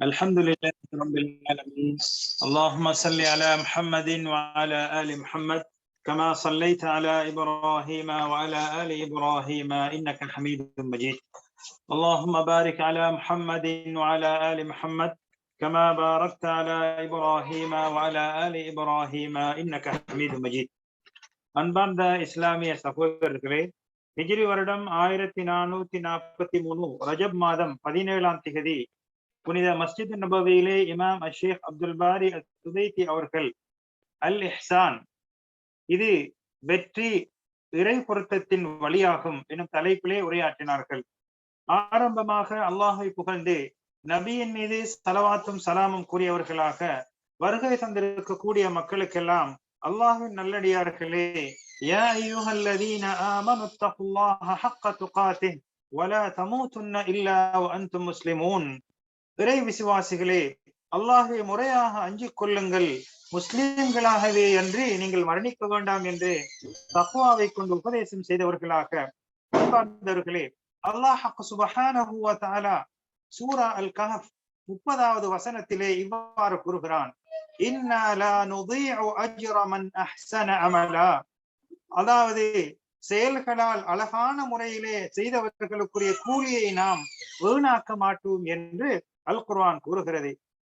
الحمد لله رب العالمين اللهم صل على محمد وعلى آل محمد كما صليت على إبراهيم وعلى آل إبراهيم إنك حميد مجيد اللهم بارك على محمد وعلى آل محمد كما باركت على إبراهيم وعلى آل إبراهيم إنك حميد مجيد அன்பார்ந்த இஸ்லாமிய சகோதரர்களே ஹிஜ்ரி வருடம் ஆயிரத்தி நானூத்தி நாற்பத்தி மூணு ரஜப் மாதம் பதினேழாம் திகதி புனித மஸ்ஜித் நபவியிலே இமாம் அஷேக் அப்துல் பாரி அல் சுதைத்தி அவர்கள் அல் இஹ்சான் இது வெற்றி இறை பொருத்தத்தின் வழியாகும் எனும் தலைப்பிலே உரையாற்றினார்கள். ஆரம்பமாக அல்லாஹை புகழ்ந்து நபியின் மீது சலவாத்தும் சலாமும் கூறியவர்களாக வருகை தந்திருக்கக்கூடிய மக்களுக்கெல்லாம் அல்லாஹின் நல்லடியார்களே யா அய்யுஹல்லதீன ஆமனு தகுல்லாஹ ஹக்க துகாத்திஹ் இறை விசுவாசிகளே அல்லாஹை முறையாக அஞ்சிக் கொள்ளுங்கள். முஸ்லிம்களாகவே அன்றி நீங்கள் மரணிக்க வேண்டாம் என்று தக்குவாவை கொண்டு உபதேசம் செய்தவர்களாக அன்பார்ந்தவர்களே அல்லாஹ் சுபஹானஹு சூரா அல் கஹப் முப்பதாவது வசனத்திலே இவ்வாறு கூறுகிறான். அமலா. அதாவது செயல்களால் அழகான முறையிலே செய்தவர்களுக்குரிய கூலியை நாம் வீணாக்க மாட்டோம் என்று அல் குர்வான் கூறுகிறது.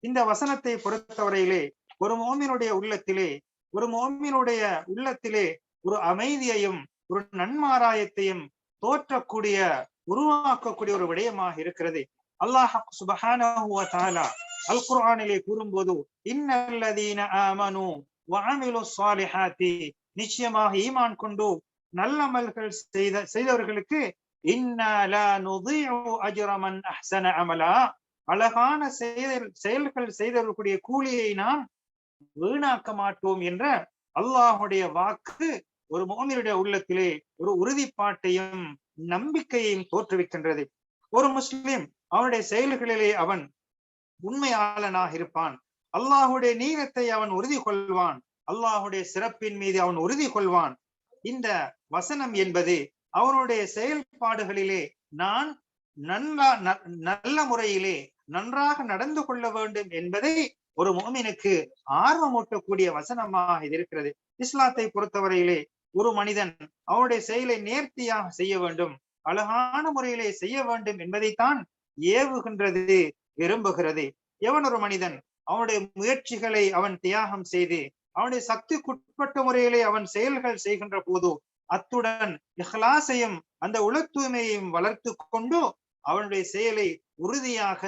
இந்த வசனத்தை பொறுத்தவரையிலே ஒரு மோமினுடைய உள்ளத்திலே ஒரு மோமினுடைய உள்ளத்திலே ஒரு அமைதியையும் ஒரு நன்மாராயத்தையும் தோற்றக்கூடிய உருவாக்கக்கூடிய ஒரு விடயமாக இருக்கிறது. அல்லாஹ் சுபஹானஹு அல் குர்ஆனிலே கூறும்போது இன்னல்லதீன ஆமனு வஅமிலு ஸாலிஹாத்தி நிச்சயமாக ஈமான் கொண்டு நல்லமல்கள் செய்த செய்தவர்களுக்கு இன்னா லா நுதீஉ அஜ்ர மன் அஹ்ஸன அமலா அழகான செயல் செயல்கள் செய்தவர்களுடைய கூலியை நாம் வீணாக்க மாட்டோம் என்ற அல்லாஹுடைய வாக்கு ஒரு மோமியருடைய உள்ளத்திலே ஒரு உறுதிப்பாட்டையும் நம்பிக்கையையும் தோற்றுவிக்கின்றது. ஒரு முஸ்லிம் அவனுடைய செயல்களிலே அவன் உண்மையாளனாக இருப்பான். அல்லாஹுடைய நீரத்தை அவன் உறுதி கொள்வான். அல்லாஹுடைய சிறப்பின் மீது அவன் உறுதி கொள்வான். இந்த வசனம் என்பது அவனுடைய செயல்பாடுகளிலே நான் நன்லா நல்ல முறையிலே நன்றாக நடந்து கொள்ள வேண்டும் என்பதை ஒரு மோமினுக்கு ஆர்வமூட்டக்கூடிய வசனமாக இது இருக்கிறது. இஸ்லாத்தை பொறுத்தவரையிலே ஒரு மனிதன் அவனுடைய செயலை நேர்த்தியாக செய்ய வேண்டும் அழகான முறையிலே செய்ய வேண்டும் என்பதைத்தான் ஏவுகின்றது விரும்புகிறது. எவன் ஒரு மனிதன் அவனுடைய முயற்சிகளை அவன் தியாகம் செய்து அவனுடைய சக்திக்குட்பட்ட முறையிலே அவன் செயல்கள் செய்கின்ற போது அத்துடன் இஹ்லாசையும் அந்த உள தூய்மையையும் வளர்த்து கொண்டு அவனுடைய செயலை உறுதியாக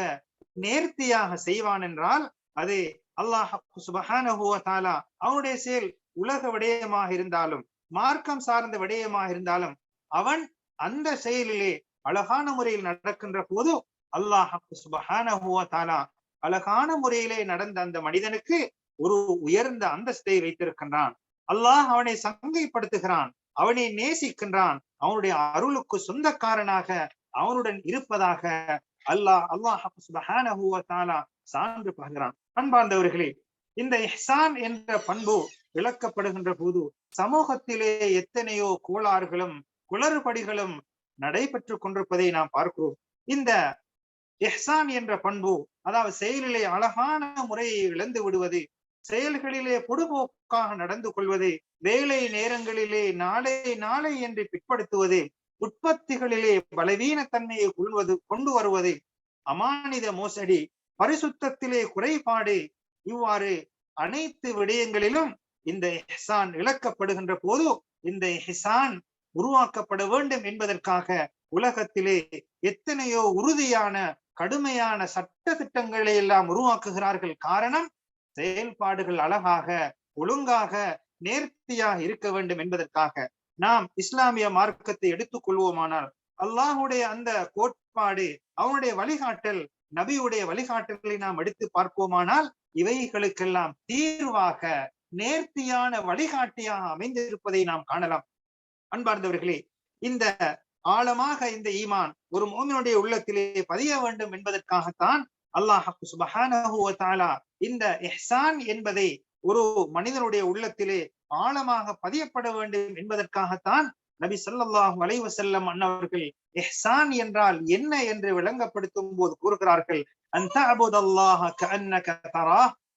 நேர்த்தியாக செய்வான் என்றால் அது அல்லாஹ் சுபஹானஹுவ அவனுடைய செயல் உலக விடயமாக இருந்தாலும் மார்க்கம் சார்ந்த விடயமாக இருந்தாலும் அவன் அந்த செயலிலே அழகான முறையில் நடக்கின்ற போது அல்லாஹ் சுபஹானஹுவ அழகான முறையிலே நடந்த அந்த மனிதனுக்கு ஒரு உயர்ந்த அந்தஸ்தை வைத்திருக்கின்றான். அல்லாஹ் அவனை சங்கைப்படுத்துகிறான் அவனை நேசிக்கின்றான் அவனுடைய அருளுக்கு சொந்தக்காரனாக அவனுடன் இருப்பதாக அல்லாஹ் அல்லாஹ் சான்று பகர்கிறான் அன்பார்ந்தவர்களே இந்த இஹ்சான் என்ற பண்பு விளக்கப்படுகின்ற போது சமூகத்திலே எத்தனையோ கோளாறுகளும் குளறுபடிகளும் நடைபெற்று கொண்டிருப்பதை நாம் பார்க்கிறோம். இந்த எஹ்சான் என்ற பண்பு அதாவது செயலிலே அழகான முறையை இழந்து விடுவது செயல்களிலே பொடுபோக்காக நடந்து கொள்வது வேலை நேரங்களிலே நாளை நாளை என்று பிற்படுத்துவது உற்பத்திகளிலே பலவீனத்தன்மையை கொள்வது கொண்டு வருவது அமானித மோசடி. பரிசுத்தத்திலே குறைபாடு. இவ்வாறு அனைத்து விடயங்களிலும் இந்த ஹிசான் இழக்கப்படுகின்ற போது இந்த ஹிசான் உருவாக்கப்பட வேண்டும் என்பதற்காக உலகத்திலே எத்தனையோ உறுதியான கடுமையான சட்ட திட்டங்களை எல்லாம் உருவாக்குகிறார்கள். காரணம் செயல்பாடுகள் அழகாக ஒழுங்காக நேர்த்தியாக இருக்க வேண்டும் என்பதற்காக. நாம் இஸ்லாமிய மார்க்கத்தை எடுத்துக் கொள்வோமானால் அல்லாஹுடைய அந்த கோட்பாடு அவனுடைய வழிகாட்டல் நபியுடைய வழிகாட்டல்களை நாம் எடுத்து பார்ப்போமானால் இவைகளுக்கெல்லாம் தீர்வாக நேர்த்தியான வழிகாட்டியாக அமைந்திருப்பதை நாம் காணலாம். அன்பார்ந்தவர்களே இந்த ஆழமாக இந்த ஈமான் ஒரு மோமினுடைய உள்ளத்திலே பதிய வேண்டும் என்பதற்காகத்தான் அல்லாஹ் சுபஹானஹு இந்த எஹ்சான் என்பதை ஒரு மனிதனுடைய உள்ளத்திலே ஆழமாக பதியப்பட வேண்டும் என்பதற்காகத்தான் நபி ஸல்லல்லாஹு அலைஹி வஸல்லம் அன்னவர்கள் எஹ்சான் என்றால் என்ன என்று விளங்கப்படுத்தும் போது கூறுகிறார்கள் அந்த அபுதல்லாஹ கஅன்னக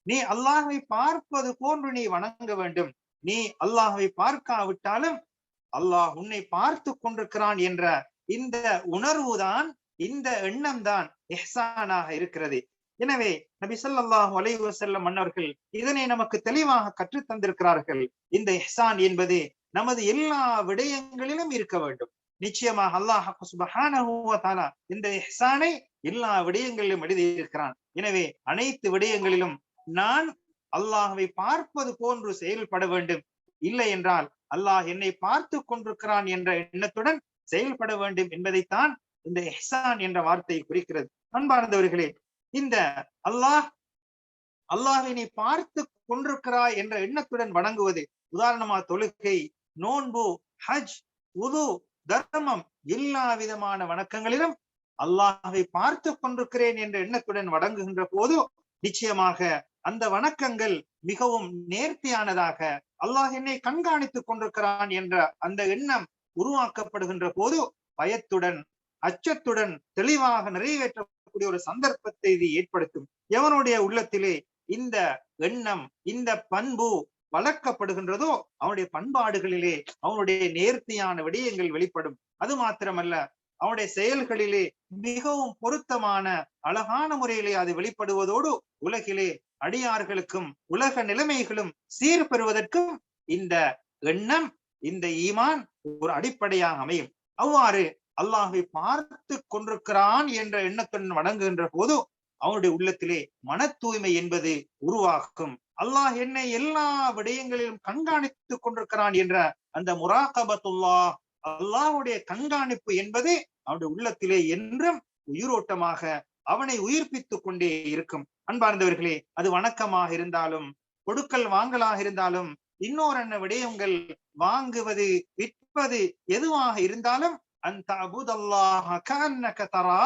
நீ அல்லாஹ்வை பார்ப்பது போன்று நீ வணங்க வேண்டும். நீ அல்லாஹ்வை பார்க்காவிட்டாலும் அல்லாஹ் உன்னை பார்த்து கொண்டிருக்கிறான் என்ற இந்த உணர்வுதான் இந்த எண்ணம் தான் எஹ்சானாக இருக்கிறது. எனவே நபி ஸல்லல்லாஹு அலைஹி மன்னர்கள் இதனை நமக்கு தெளிவாக கற்றுத் தந்திருக்கிறார்கள். இந்த இஹ்சான் என்பது நமது எல்லா விடயங்களிலும் இருக்க வேண்டும். நிச்சயமாக அல்லாஹ் இந்த இஹ்சானை எல்லா விடயங்களிலும் எழுதியிருக்கிறான். எனவே அனைத்து விடயங்களிலும் நான் அல்லாஹ்வை பார்ப்பது போன்று செயல்பட வேண்டும். இல்லை என்றால் அல்லாஹ் என்னை பார்த்து கொண்டிருக்கிறான் என்ற எண்ணத்துடன் செயல்பட வேண்டும் என்பதைத்தான் இந்த எஹ்சான் என்ற வார்த்தை குறிக்கிறது. அன்பார்ந்தவர்களே இந்த அல்லாஹ் அல்லாஹை நீ பார்த்து கொண்டிருக்கிறாய் என்ற எண்ணத்துடன் வணங்குவது உதாரணமா தொழுகை நோன்பு ஹஜ் உது தர்மம் எல்லா விதமான வணக்கங்களிலும் அல்லாஹை பார்த்து கொண்டிருக்கிறேன் என்ற எண்ணத்துடன் வணங்குகின்ற போது நிச்சயமாக அந்த வணக்கங்கள் மிகவும் நேர்த்தியானதாக அல்லாஹ் என்னை கண்காணித்துக் கொண்டிருக்கிறான் என்ற அந்த எண்ணம் உருவாக்கப்படுகின்ற போது பயத்துடன் அச்சத்துடன் தெளிவாக நிறைவேற்ற நிறைவேற்றக்கூடிய ஒரு சந்தர்ப்பத்தை இது ஏற்படுத்தும். எவனுடைய உள்ளத்திலே இந்த எண்ணம் இந்த பண்பு வளர்க்கப்படுகின்றதோ அவனுடைய பண்பாடுகளிலே அவனுடைய நேர்த்தியான விடயங்கள் வெளிப்படும். அது மாத்திரமல்ல அவனுடைய செயல்களிலே மிகவும் பொருத்தமான அழகான முறையிலே அது வெளிப்படுவதோடு உலகிலே அடியார்களுக்கும் உலக நிலைமைகளும் சீர் பெறுவதற்கும் இந்த எண்ணம் இந்த ஈமான் ஒரு அடிப்படையாக அமையும். அவ்வாறு அல்லாஹை பார்த்து கொண்டிருக்கிறான் என்ற எண்ணத்துடன் வணங்குகின்ற போது அவனுடைய உள்ளத்திலே மன தூய்மை என்பது உருவாகும். அல்லாஹ் என்னை எல்லா விடயங்களிலும் கண்காணித்துக் கொண்டிருக்கிறான் என்ற அந்த முராகபத்துல்லா அல்லாஹுடைய கண்காணிப்பு என்பது அவனுடைய உள்ளத்திலே என்றும் உயிரோட்டமாக அவனை உயிர்ப்பித்துக் கொண்டே இருக்கும். அன்பார்ந்தவர்களே அது வணக்கமாக இருந்தாலும் கொடுக்கல் வாங்கலாக இருந்தாலும் இன்னொரு என்ன விடயங்கள் வாங்குவது விற்பது எதுவாக இருந்தாலும் அந்த அபுதல்லாஹ தரா.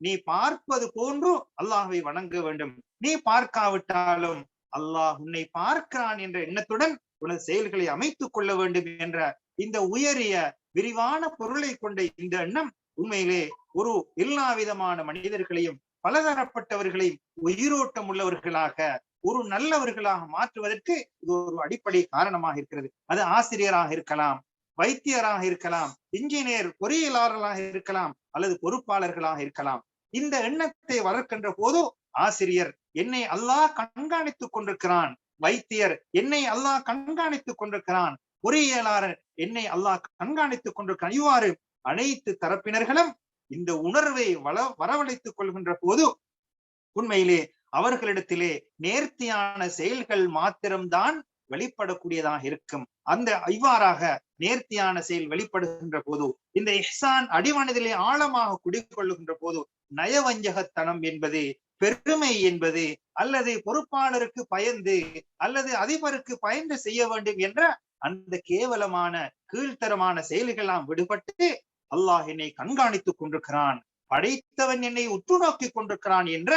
நீ பார்ப்பது போன்று அல்லாஹை வணங்க வேண்டும். நீ பார்க்காவிட்டாலும் அல்லாஹ் உன்னை பார்க்கிறான் என்ற எண்ணத்துடன் உனது செயல்களை அமைத்துக் கொள்ள வேண்டும் என்ற இந்த உயரிய விரிவான பொருளை கொண்ட இந்த எண்ணம் உண்மையிலே ஒரு எல்லா விதமான மனிதர்களையும் பலதரப்பட்டவர்களையும் உயிரோட்டம் உள்ளவர்களாக ஒரு நல்லவர்களாக மாற்றுவதற்கு இது ஒரு அடிப்படை காரணமாக இருக்கிறது. அது ஆசிரியராக இருக்கலாம் வைத்தியராக இருக்கலாம் இன்ஜினியர் பொறியியலாளர்களாக இருக்கலாம் அல்லது பொறுப்பாளர்களாக இருக்கலாம். இந்த எண்ணத்தை வளர்க்கின்ற போது ஆசிரியர் என்னை அல்லாஹ் கண்காணித்துக் கொண்டிருக்கிறான். வைத்தியர் என்னை அல்லாஹ் கண்காணித்துக் கொண்டிருக்கிறான். பொறியியலாளர் என்னை அல்லாஹ் கண்காணித்துக் கொண்டிருக்கிறான். இவ்வாறு அனைத்து தரப்பினர்களும் இந்த உணர்வை வள வரவழைத்துக் கொள்கின்ற போது உண்மையிலே அவர்களிடத்திலே நேர்த்தியான செயல்கள் மாத்திரம்தான் வெளிப்படக்கூடியதாக இருக்கும். அந்த இவ்வாறாக நேர்த்தியான செயல் வெளிப்படுகின்ற போது இந்த இஹ்சான் அடிமனதிலே ஆழமாக குடிக்கொள்ளுகின்ற போது நயவஞ்சகத்தனம் என்பது பெருமை என்பது அல்லது பொறுப்பாளருக்கு பயந்து அல்லது அதிபருக்கு பயந்து செய்ய வேண்டும் என்ற அந்த கேவலமான கீழ்த்தரமான செயல்களாம் விடுபட்டு அல்லாஹ் என்னை கண்காணித்துக் கொண்டிருக்கிறான் படைத்தவன் என்னை உற்று நோக்கி கொண்டிருக்கிறான் என்ற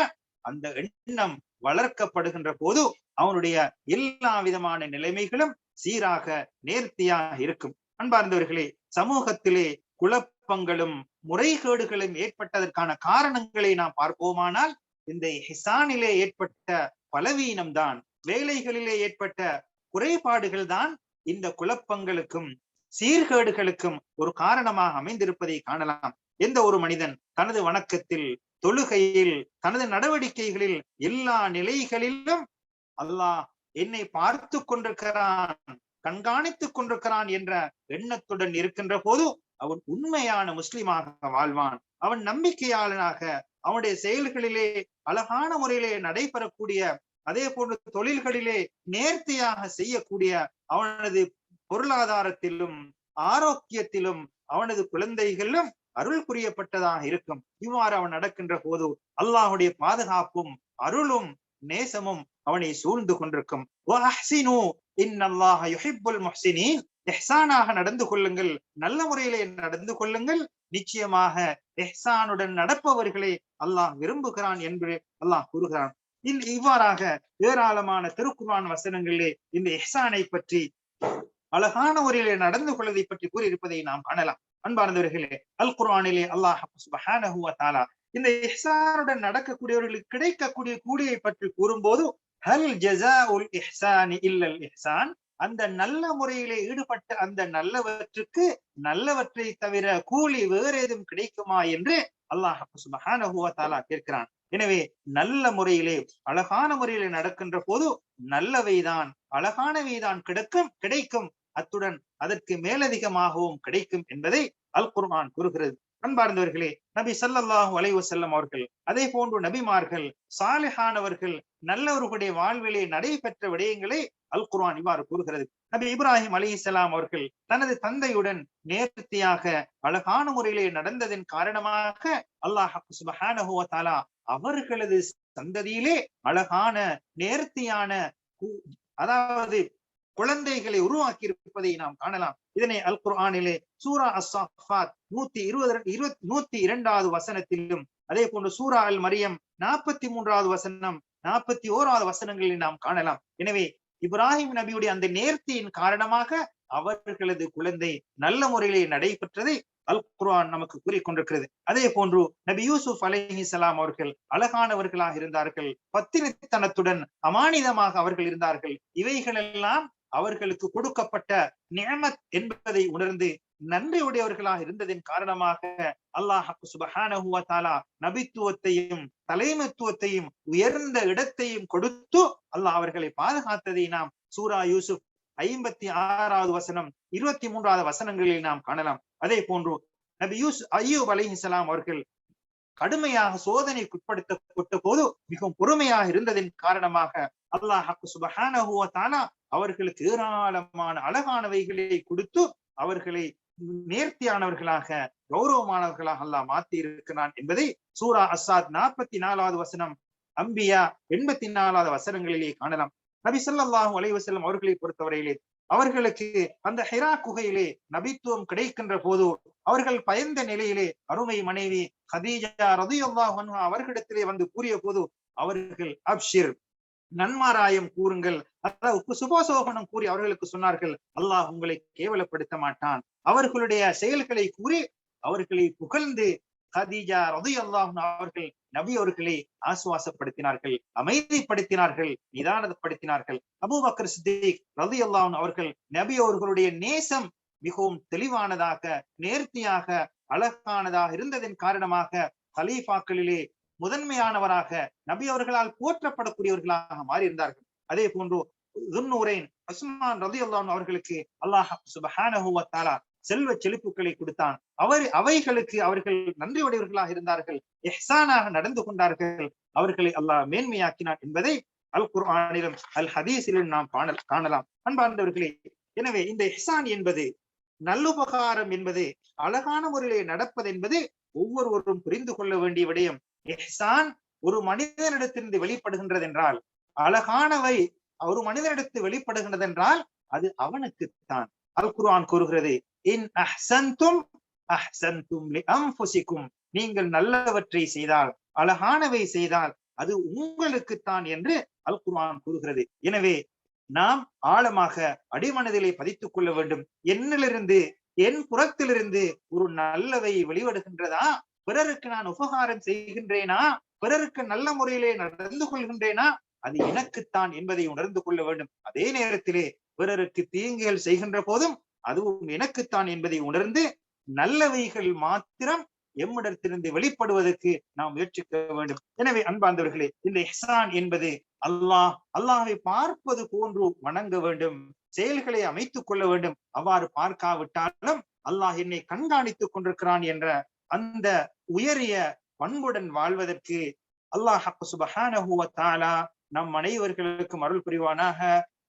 அந்த எண்ணம் வளர்க்கப்படுகின்ற போது அவனுடைய எல்லா விதமான நிலைமைகளும் சீராக நேர்த்தியாக இருக்கும். அன்பார்ந்தவர்களே சமூகத்திலே குழப்பங்களும் முறைகேடுகளும் ஏற்பட்டதற்கான காரணங்களை நாம் பார்ப்போமானால் இந்த ஹிசானிலே ஏற்பட்ட பலவீனம்தான் வேலைகளிலே ஏற்பட்ட குறைபாடுகள் தான் இந்த குழப்பங்களுக்கும் சீர்கேடுகளுக்கும் ஒரு காரணமாக அமைந்திருப்பதை காணலாம். எந்த ஒரு மனிதன் தனது வணக்கத்தில் தொழுகையில் தனது நடவடிக்கைகளில் எல்லா நிலைகளிலும் அல்லாஹ் என்னை பார்த்து கொண்டிருக்கிறான் கண்காணித்துக் கொண்டிருக்கிறான் என்ற எண்ணத்துடன் இருக்கின்ற போது அவன் உண்மையான முஸ்லிமாக வாழ்வான். அவன் நம்பிக்கையாளனாக அவனுடைய செயல்களிலே அழகான முறையிலே நடைபெறக்கூடிய அதே போன்று தொழில்களிலே நேர்த்தியாக செய்யக்கூடிய அவனது பொருளாதாரத்திலும் ஆரோக்கியத்திலும் அவனது குழந்தைகளிலும் அருள் புரியப்பட்டதாக இருக்கும். இவ்வாறு அவன் நடக்கின்ற போது அல்லாஹுடைய பாதுகாப்பும் அருளும் நேசமும் அவனை சூழ்ந்து கொண்டிருக்கும். எஹ்சானாக நடந்து கொள்ளுங்கள். நல்ல முறையிலே நடந்து கொள்ளுங்கள். நிச்சயமாக எஹ்சானுடன் நடப்பவர்களை அல்லாஹ் விரும்புகிறான் என்று அல்லாஹ் கூறுகிறான். இவ்வாறாக ஏராளமான திருக்குர்ஆன் வசனங்களிலே இந்த எஹ்சானை பற்றி அழகான முறையிலே நடந்து கொள்வதை பற்றி கூறியிருப்பதை நாம் காணலாம். அன்பார்ந்தவர்களே அல் குர்வானிலே அல்லாஹ் இந்த இஹ்சானுடன் நடக்கக்கூடியவர்களுக்கு கிடைக்கக்கூடிய கூலியை பற்றி கூறும்போது ஹல் ஜஸாஉல் இஹ்சானி இல்லல் இஹ்சான் அந்த நல்ல முறையிலே ஈடுபட்ட அந்த நல்லவற்றுக்கு நல்லவற்றை தவிர கூலி வேறு எதுவும் கிடைக்குமா என்று அல்லாஹ் சுபஹானஹு வ கேட்கிறான். எனவே நல்ல முறையிலே அழகான முறையிலே நடக்கின்ற போது நல்லவைதான் அழகானவைதான் கிடைக்கும் கிடைக்கும். அத்துடன் அதற்கு மேலதிகமாகவும் கிடைக்கும் என்பதை அல் குர்ஆன் கூறுகிறது. அன்பார்ந்தவர்களே நபி ஸல்லல்லாஹு அலைவு செல்லம் அவர்கள் அதே போன்று நபிமார்கள் சாலிஹானவர்கள் நல்லவர்களுடைய வாழ்விலே நடைபெற்ற விடயங்களை அல் குர்ஆன் இவ்வாறு கூறுகிறது. நபி இப்ராஹிம் அலிஹிஸ்ஸலாம் அவர்கள் தனது தந்தையுடன் நேர்த்தியாக அழகான முறையிலே நடந்ததன் காரணமாக அல்லாஹ் சுப்ஹானஹு தாலா அவர்களது சந்ததியிலே அழகான நேர்த்தியான அதாவது குழந்தைகளை உருவாக்கி இருப்பதை நாம் காணலாம். இதனை அல் குர்ஆனிலே சூரா அஸ்ஸாஃபாத் நூத்தி இருபது இருபத்தி நூத்தி இரண்டாவது வசனத்திலும் அதே போன்று சூரா அல் மரியம் நாற்பத்தி மூன்றாவது வசனம் நாற்பத்தி ஓராவது வசனங்களில் நாம் காணலாம். எனவே இப்ராஹிம் நபியுடைய அந்த நேர்த்தியின் காரணமாக அவர்களது குழந்தை நல்ல முறையிலே நடைபெற்றதை அல் குர்ஆன் நமக்கு கூறிக்கொண்டிருக்கிறது அதே போன்று நபி யூசுப் சலாம் அவர்கள் அழகானவர்களாக இருந்தார்கள். பத்திரித்தனத்துடன் அமானிதமாக அவர்கள் இருந்தார்கள். இவைகளெல்லாம் அவர்களுக்கு கொடுக்கப்பட்ட நியமத் என்பதை உணர்ந்து நன்றியுடையவர்களாக இருந்ததின் காரணமாக அல்லாஹ் சுபஹானஹுவத்தாலா நபித்துவத்தையும் தலைமத்துவத்தையும் உயர்ந்த இடத்தையும் கொடுத்து அல்லாஹ் அவர்களை பாதுகாத்ததை நாம் சூரா யூசுப் ஐம்பத்தி ஆறாவது வசனம் இருபத்தி மூன்றாவது வசனங்களில் நாம் காணலாம். அதே போன்று நபி யூஸ் ஐயூப் அலைஹிஸ்ஸலாம் அவர்கள் கடுமையாக சோதனைக்கு உட்படுத்தப்பட்ட போது மிகவும் பொறுமையாக இருந்ததின் காரணமாக அல்லாஹ் சுபஹானஹு தானா அவர்களுக்கு ஏராளமான அழகானவைகளை கொடுத்து அவர்களை நேர்த்தியானவர்களாக கௌரவமானவர்களாக அல்லாஹ் மாத்தி இருக்கிறான் என்பதை சூரா அசாத் நாற்பத்தி நாலாவது வசனம் அம்பியா எண்பத்தி நாலாவது வசனங்களிலே காணலாம். நபி ஸல்லல்லாஹு அலைவசல்லம் அவர்களை பொறுத்தவரையிலே அவர்களுக்கு அந்த ஹிரா குகையிலே நபித்துவம் கிடைக்கின்ற போது அவர்கள் பயந்த நிலையிலே அருமை மனைவி ஹதீஜா ரதியல்லாஹு அவர்களிடத்திலே வந்து கூறிய போது அவர்கள் அப்ஷிர் நன்மாராயம் கூறுங்கள். அதாவது சுபசோகனம் கூறி அவர்களுக்கு சொன்னார்கள் அல்லாஹ் உங்களை கேவலப்படுத்த மாட்டான். அவர்களுடைய செயல்களை கூறி அவர்களை புகழ்ந்து ஹதீஜா ரதி அவர்கள் நபி அவர்களை ஆசுவாசப்படுத்தினார்கள் அமைதிப்படுத்தினார்கள் நிதானப்படுத்தினார்கள். அபூபக்கர் சித்திக் ரதி அவர்கள் நபி அவர்களுடைய நேசம் மிகவும் தெளிவானதாக நேர்த்தியாக அழகானதாக இருந்ததன் காரணமாக ஹலீஃபாக்களிலே முதன்மையானவராக நபி அவர்களால் போற்றப்படக்கூடியவர்களாக மாறியிருந்தார்கள். அதே போன்று உஸ்மான் ரதி அவர்களுக்கு அல்லாஹ் சுபஹானஹுவத்தாலா செல்வ செழிப்புகளை கொடுத்தான். அவர் அவைகளுக்கு அவர்கள் நன்றியுடையவர்களாக இருந்தார்கள். எஹ்சானாக நடந்து கொண்டார்கள். அவர்களை அல்லாஹ் மேன்மையாக்கினான் என்பதை அல் குர்ஆனிலும் அல் ஹதீஸிலும் நாம் காணலாம். அன்பார்ந்தவர்களே எனவே இந்த எஹ்சான் என்பது நல்லுபகாரம் என்பது அழகான முறையிலே நடப்பது என்பது ஒவ்வொருவரும் புரிந்து கொள்ள வேண்டிய விடயம். எஹ்சான் ஒரு மனிதனிடத்திலிருந்து வெளிப்படுகின்றது என்றால் அழகானவை ஒரு மனிதனிடத்து வெளிப்படுகின்றது என்றால் அது அவனுக்குத்தான். அல் குர்ஆன் கூறுகிறது இன் அஹ்சன்தும் அஹ்சன்தும் லி நீங்கள் நல்லவற்றை செய்தால் அழகானவை செய்தால் அது உங்களுக்குத்தான் என்று அல் குர்ஆன் கூறுகிறது. எனவே நாம் ஆழமாக அடிமனதிலே பதித்துக் கொள்ள வேண்டும். என்னிலிருந்து என் புறத்திலிருந்து ஒரு நல்லவை வெளிவடுகின்றதா பிறருக்கு நான் உபகாரம் செய்கின்றேனா? பிறருக்கு நல்ல முறையிலே நடந்து கொள்கின்றேனா? அது எனக்குத்தான் என்பதை உணர்ந்து கொள்ள வேண்டும். அதே நேரத்திலே பிறருக்கு தீங்குகள் செய்கின்ற போதும் அதுவும் எனக்குத்தான் என்பதை உணர்ந்து நல்லவைகள் மாத்திரம் எம்மிடத்திலிருந்து வெளிப்படுவதற்கு நாம் முயற்சிக்க வேண்டும். எனவே அன்பார்ந்தவர்களே இந்த எஹ்சான் என்பது அல்லாஹ் அல்லாஹை பார்ப்பது போன்று வணங்க வேண்டும் செயல்களை அமைத்துக் கொள்ள வேண்டும். அவ்வாறு பார்க்காவிட்டாலும் அல்லாஹ் என்னை கண்காணித்துக் கொண்டிருக்கிறான் என்ற அந்த உயரிய பண்புடன் வாழ்வதற்கு அல்லாஹ் சுபஹானஹுவ தாலா நம் அனைவர்களுக்கும் அருள் புரிவானாக.